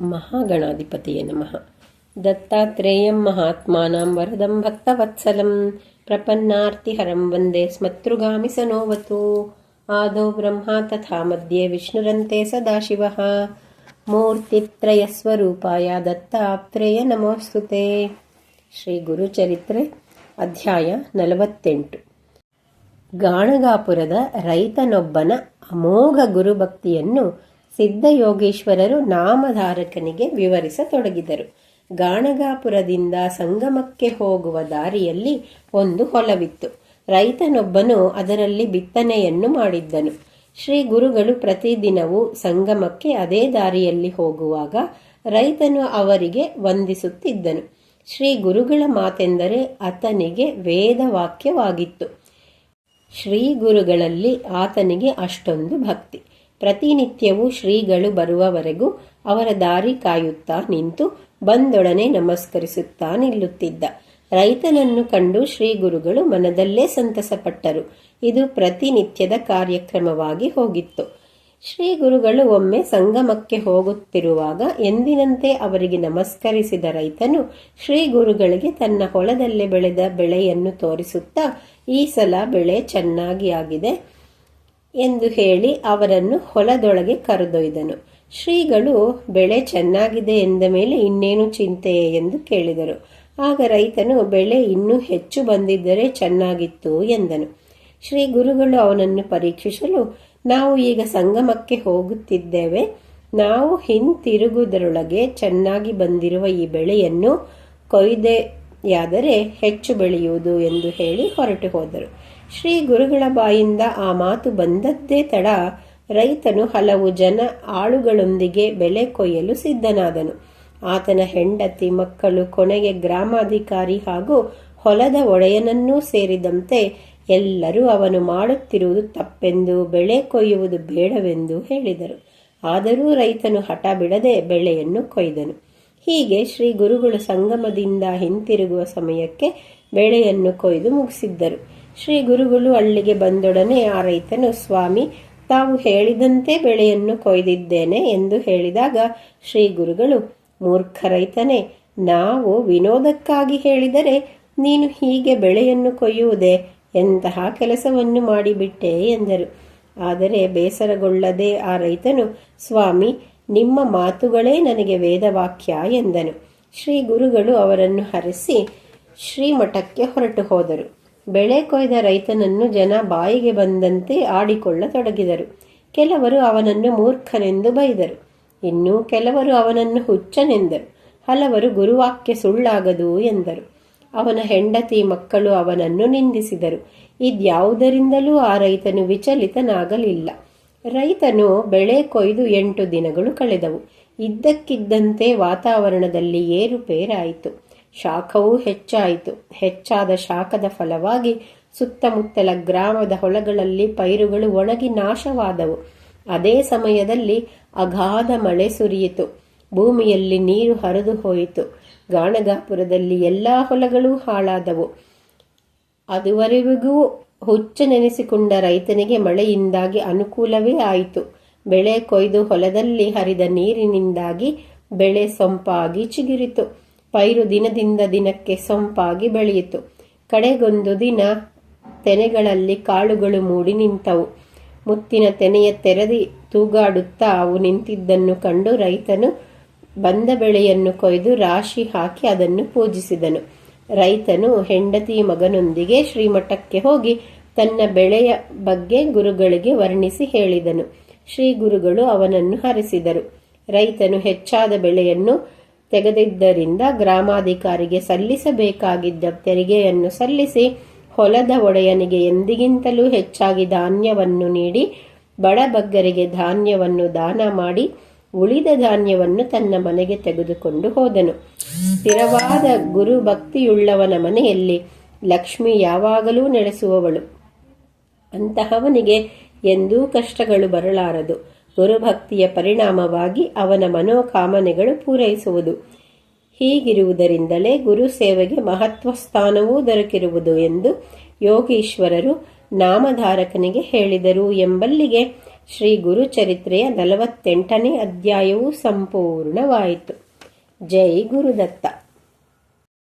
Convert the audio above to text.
ಮಹಾಗಣಾಧಿಪತಿಯ ನಮಃ. ದತ್ತಾತ್ರೇಯಂ ಮಹಾತ್ಮಾನಾಂ ವರದಂ ಭಕ್ತವತ್ಸಲಂ ಪ್ರಪನ್ನಾರ್ತಿಹರಂ ವಂದೇ ಸ್ಮತೃಗಾಮಿ ಸನೋವತು. ಆದೋ ಬ್ರಹ್ಮ ತಥಾ ಮಧ್ಯೆ ವಿಷ್ಣುರಂತೆ ಸದಾಶಿವಃ. ಮೂರ್ತಿತ್ರಯಸ್ವರೂಪಾಯ ದತ್ತಾತ್ರೇಯ ನಮೋಸ್ತುತೆ. ಶ್ರೀ ಗುರುಚರಿತ್ರೆ ಅಧ್ಯಾಯ ನಲವತ್ತೆಂಟು. ಗಾಣಗಾಪುರದ ರೈತನೊಬ್ಬನ ಅಮೋಘ ಗುರುಭಕ್ತಿಯನ್ನು ಸಿದ್ಧಯೋಗೀಶ್ವರರು ನಾಮಧಾರಕನಿಗೆ ವಿವರಿಸತೊಡಗಿದರು. ಗಾಣಗಾಪುರದಿಂದ ಸಂಗಮಕ್ಕೆ ಹೋಗುವ ದಾರಿಯಲ್ಲಿ ಒಂದು ಹೊಲವಿತ್ತು. ರೈತನೊಬ್ಬನು ಅದರಲ್ಲಿ ಬಿತ್ತನೆಯನ್ನು ಮಾಡಿದ್ದನು. ಶ್ರೀ ಗುರುಗಳು ಪ್ರತಿದಿನವೂ ಸಂಗಮಕ್ಕೆ ಅದೇ ದಾರಿಯಲ್ಲಿ ಹೋಗುವಾಗ ರೈತನು ಅವರಿಗೆ ವಂದಿಸುತ್ತಿದ್ದನು. ಶ್ರೀ ಗುರುಗಳ ಮಾತೆಂದರೆ ಆತನಿಗೆ ವೇದವಾಕ್ಯವಾಗಿತ್ತು. ಶ್ರೀ ಗುರುಗಳಲ್ಲಿ ಆತನಿಗೆ ಅಷ್ಟೊಂದು ಭಕ್ತಿ. ಪ್ರತಿನಿತ್ಯವೂ ಶ್ರೀಗಳು ಬರುವವರೆಗೂ ಅವರ ದಾರಿ ಕಾಯುತ್ತಾ ನಿಂತು ಬಂದೊಡನೆ ನಮಸ್ಕರಿಸುತ್ತಾ ನಿಲ್ಲುತ್ತಿದ್ದ. ರೈತನನ್ನು ಕಂಡು ಶ್ರೀ ಗುರುಗಳು ಮನದಲ್ಲೇ ಸಂತಸಪಟ್ಟರು. ಇದು ಪ್ರತಿನಿತ್ಯದ ಕಾರ್ಯಕ್ರಮವಾಗಿ ಹೋಗಿತ್ತು. ಶ್ರೀ ಗುರುಗಳು ಒಮ್ಮೆ ಸಂಗಮಕ್ಕೆ ಹೋಗುತ್ತಿರುವಾಗ ಎಂದಿನಂತೆ ಅವರಿಗೆ ನಮಸ್ಕರಿಸಿದ ರೈತನು ಶ್ರೀ ಗುರುಗಳಿಗೆ ತನ್ನ ಹೊಲದಲ್ಲಿ ಬೆಳೆದ ಬೆಳೆಯನ್ನು ತೋರಿಸುತ್ತಾ, ಈ ಸಲ ಬೆಳೆ ಚೆನ್ನಾಗಿ ಆಗಿದೆ ಎಂದು ಹೇಳಿ ಅವರನ್ನು ಹೊಲದೊಳಗೆ ಕರೆದೊಯ್ದನು. ಶ್ರೀಗಳು, ಬೆಳೆ ಚೆನ್ನಾಗಿದೆ ಎಂದ ಮೇಲೆ ಇನ್ನೇನು ಚಿಂತೆ? ಎಂದು ಕೇಳಿದರು. ಆಗ ರೈತನು, ಬೆಳೆ ಇನ್ನೂ ಹೆಚ್ಚು ಬಂದಿದ್ದರೆ ಚೆನ್ನಾಗಿತ್ತು, ಎಂದನು. ಶ್ರೀ ಗುರುಗಳು ಅವನನ್ನು ಪರೀಕ್ಷಿಸಲು, ನಾವು ಈಗ ಸಂಗಮಕ್ಕೆ ಹೋಗುತ್ತಿದ್ದೇವೆ. ನಾವು ಹಿಂತಿರುಗುವುದರೊಳಗೆ ಚೆನ್ನಾಗಿ ಬಂದಿರುವ ಈ ಬೆಳೆಯನ್ನು ಕೊಯ್ದೆಯಾದರೆ ಹೆಚ್ಚು ಬೆಳೆಯುವುದು, ಎಂದು ಹೇಳಿ ಹೊರಟು ಹೋದರು. ಶ್ರೀ ಗುರುಗಳ ಬಾಯಿಂದ ಆ ಮಾತು ಬಂದದ್ದೇ ತಡ ರೈತನು ಹಲವು ಜನ ಆಳುಗಳೊಂದಿಗೆ ಬೆಳೆ ಕೊಯ್ಯಲು ಸಿದ್ಧನಾದನು. ಆತನ ಹೆಂಡತಿ, ಮಕ್ಕಳು, ಕೊನೆಗೆ ಗ್ರಾಮಾಧಿಕಾರಿ ಹಾಗೂ ಹೊಲದ ಒಡೆಯನನ್ನೂ ಸೇರಿದಂತೆ ಎಲ್ಲರೂ ಅವನು ಮಾಡುತ್ತಿರುವುದು ತಪ್ಪೆಂದು, ಬೆಳೆ ಕೊಯ್ಯುವುದು ಬೇಡವೆಂದು ಹೇಳಿದರು. ಆದರೂ ರೈತನು ಹಠ ಬಿಡದೆ ಬೆಳೆಯನ್ನು ಕೊಯ್ದನು. ಹೀಗೆ ಶ್ರೀ ಗುರುಗಳು ಸಂಗಮದಿಂದ ಹಿಂತಿರುಗುವ ಸಮಯಕ್ಕೆ ಬೆಳೆಯನ್ನು ಕೊಯ್ದು ಮುಗಿಸಿದ್ದರು. ಶ್ರೀ ಗುರುಗಳು ಅಳ್ಳಿಗೆ ಬಂದೊಡನೆ ಆ ರೈತನು, ಸ್ವಾಮಿ, ತಾವು ಹೇಳಿದಂತೆ ಬೆಳೆಯನ್ನು ಕೊಯ್ದಿದ್ದೇನೆ ಎಂದು ಹೇಳಿದಾಗ ಶ್ರೀ ಗುರುಗಳು, ಮೂರ್ಖ ರೈತನೇ, ನಾವು ವಿನೋದಕ್ಕಾಗಿ ಹೇಳಿದರೆ ನೀನು ಹೀಗೆ ಬೆಳೆಯನ್ನು ಕೊಯ್ಯುವುದೇ? ಎಂತಹ ಕೆಲಸವನ್ನು ಮಾಡಿಬಿಟ್ಟೆ ಎಂದರು. ಆದರೆ ಬೇಸರಗೊಳ್ಳದೆ ಆ ರೈತನು, ಸ್ವಾಮಿ, ನಿಮ್ಮ ಮಾತುಗಳೇ ನನಗೆ ವೇದವಾಕ್ಯ ಎಂದನು. ಶ್ರೀ ಗುರುಗಳು ಅವರನ್ನು ಹರಿಸಿ ಶ್ರೀಮಠಕ್ಕೆ ಹೊರಟು ಹೋದರು. ಬೆಳೆ ಕೊಯ್ದ ರೈತನನ್ನು ಜನ ಬಾಯಿಗೆ ಬಂದಂತೆ ಆಡಿಕೊಳ್ಳತೊಡಗಿದರು. ಕೆಲವರು ಅವನನ್ನು ಮೂರ್ಖನೆಂದು ಬೈದರು. ಇನ್ನು ಕೆಲವರು ಅವನನ್ನು ಹುಚ್ಚನೆಂದರು. ಹಲವರು ಗುರುವಾಕ್ಯ ಸುಳ್ಳಾಗದು ಎಂದರು. ಅವನ ಹೆಂಡತಿ ಮಕ್ಕಳು ಅವನನ್ನು ನಿಂದಿಸಿದರು. ಇದ್ಯಾವುದರಿಂದಲೂ ಆ ರೈತನು ವಿಚಲಿತನಾಗಲಿಲ್ಲ. ರೈತನು ಬೆಳೆ ಕೊಯ್ದು ಎಂಟು ದಿನಗಳು ಕಳೆದವು. ಇದ್ದಕ್ಕಿದ್ದಂತೆ ವಾತಾವರಣದಲ್ಲಿ ಏರುಪೇರಾಯಿತು. ಶಾಖವೂ ಹೆಚ್ಚಾಯಿತು. ಹೆಚ್ಚಾದ ಶಾಖದ ಫಲವಾಗಿ ಸುತ್ತಮುತ್ತಲ ಗ್ರಾಮದ ಹೊಲಗಳಲ್ಲಿ ಪೈರುಗಳು ಒಣಗಿ ನಾಶವಾದವು. ಅದೇ ಸಮಯದಲ್ಲಿ ಅಗಾಧ ಮಳೆ ಸುರಿಯಿತು. ಭೂಮಿಯಲ್ಲಿ ನೀರು ಹರಿದು ಹೋಯಿತು. ಗಾಣಗಾಪುರದಲ್ಲಿ ಎಲ್ಲಾ ಹೊಲಗಳೂ ಹಾಳಾದವು. ಅದುವರೆಗೂ ಹುಚ್ಚು ನೆನೆಸಿಕೊಂಡ ರೈತನಿಗೆ ಮಳೆಯಿಂದಾಗಿ ಅನುಕೂಲವೇ ಆಯಿತು. ಬೆಳೆ ಕೊಯ್ದು ಹೊಲದಲ್ಲಿ ಹರಿದ ನೀರಿನಿಂದಾಗಿ ಬೆಳೆ ಸೊಂಪಾಗಿ ಚಿಗುರಿತು. ಪೈರು ದಿನದಿಂದ ದಿನಕ್ಕೆ ಸೊಂಪಾಗಿ ಬೆಳೆಯಿತು. ಕಡೆಗೊಂದು ದಿನ ತೆನೆಗಳಲ್ಲಿ ಕಾಳುಗಳು ಮೂಡಿ ನಿಂತವು. ಮುತ್ತಿನ ತೆನೆಯ ತೆರೆದಿ ತೂಗಾಡುತ್ತಾ ಅವು ನಿಂತಿದ್ದನ್ನು ಕಂಡು ರೈತನು ಬಂದ ಬೆಳೆಯನ್ನು ಕೊಯ್ದು ರಾಶಿ ಹಾಕಿ ಅದನ್ನು ಪೂಜಿಸಿದನು. ರೈತನು ಹೆಂಡತಿ ಮಗನೊಂದಿಗೆ ಶ್ರೀಮಠಕ್ಕೆ ಹೋಗಿ ತನ್ನ ಬೆಳೆಯ ಬಗ್ಗೆ ಗುರುಗಳಿಗೆ ವರ್ಣಿಸಿ ಹೇಳಿದನು. ಶ್ರೀ ಗುರುಗಳು ಅವನನ್ನು ಹರಿಸಿದರು. ರೈತನು ಹೆಚ್ಚಾದ ಬೆಳೆಯನ್ನು ತೆಗೆದಿದ್ದರಿಂದ ಗ್ರಾಮಾಧಿಕಾರಿಗೆ ಸಲ್ಲಿಸಬೇಕಾಗಿದ್ದ ತೆರಿಗೆಯನ್ನು ಸಲ್ಲಿಸಿ ಹೊಲದ ಒಡೆಯನಿಗೆ ಎಂದಿಗಿಂತಲೂ ಹೆಚ್ಚಾಗಿ ಧಾನ್ಯವನ್ನು ನೀಡಿ ಬಡಬಗ್ಗರಿಗೆ ಧಾನ್ಯವನ್ನು ದಾನ ಮಾಡಿ ಉಳಿದ ಧಾನ್ಯವನ್ನು ತನ್ನ ಮನೆಗೆ ತೆಗೆದುಕೊಂಡು ಹೋದನು. ಸ್ಥಿರವಾದ ಗುರು ಭಕ್ತಿಯುಳ್ಳವನ ಮನೆಯಲ್ಲಿ ಲಕ್ಷ್ಮಿ ಯಾವಾಗಲೂ ನೆಲೆಸುವವಳು. ಅಂತಹವನಿಗೆ ಎಂದೂ ಕಷ್ಟಗಳು ಬರಲಾರದು. ಗುರುಭಕ್ತಿಯ ಪರಿಣಾಮವಾಗಿ ಅವನ ಮನೋಕಾಮನೆಗಳು ಪೂರೈಸುವುದು. ಹೀಗಿರುವುದರಿಂದಲೇ ಗುರು ಸೇವೆಗೆ ಮಹತ್ವ ಸ್ಥಾನವೂ ದೊರಕಿರುವುದು ಎಂದು ಯೋಗೀಶ್ವರರು ನಾಮಧಾರಕನಿಗೆ ಹೇಳಿದರು ಎಂಬಲ್ಲಿಗೆ ಶ್ರೀ ಗುರುಚರಿತ್ರೆಯ ನಲವತ್ತೆಂಟನೇ ಅಧ್ಯಾಯವೂ ಸಂಪೂರ್ಣವಾಯಿತು. ಜೈ ಗುರುದತ್ತ.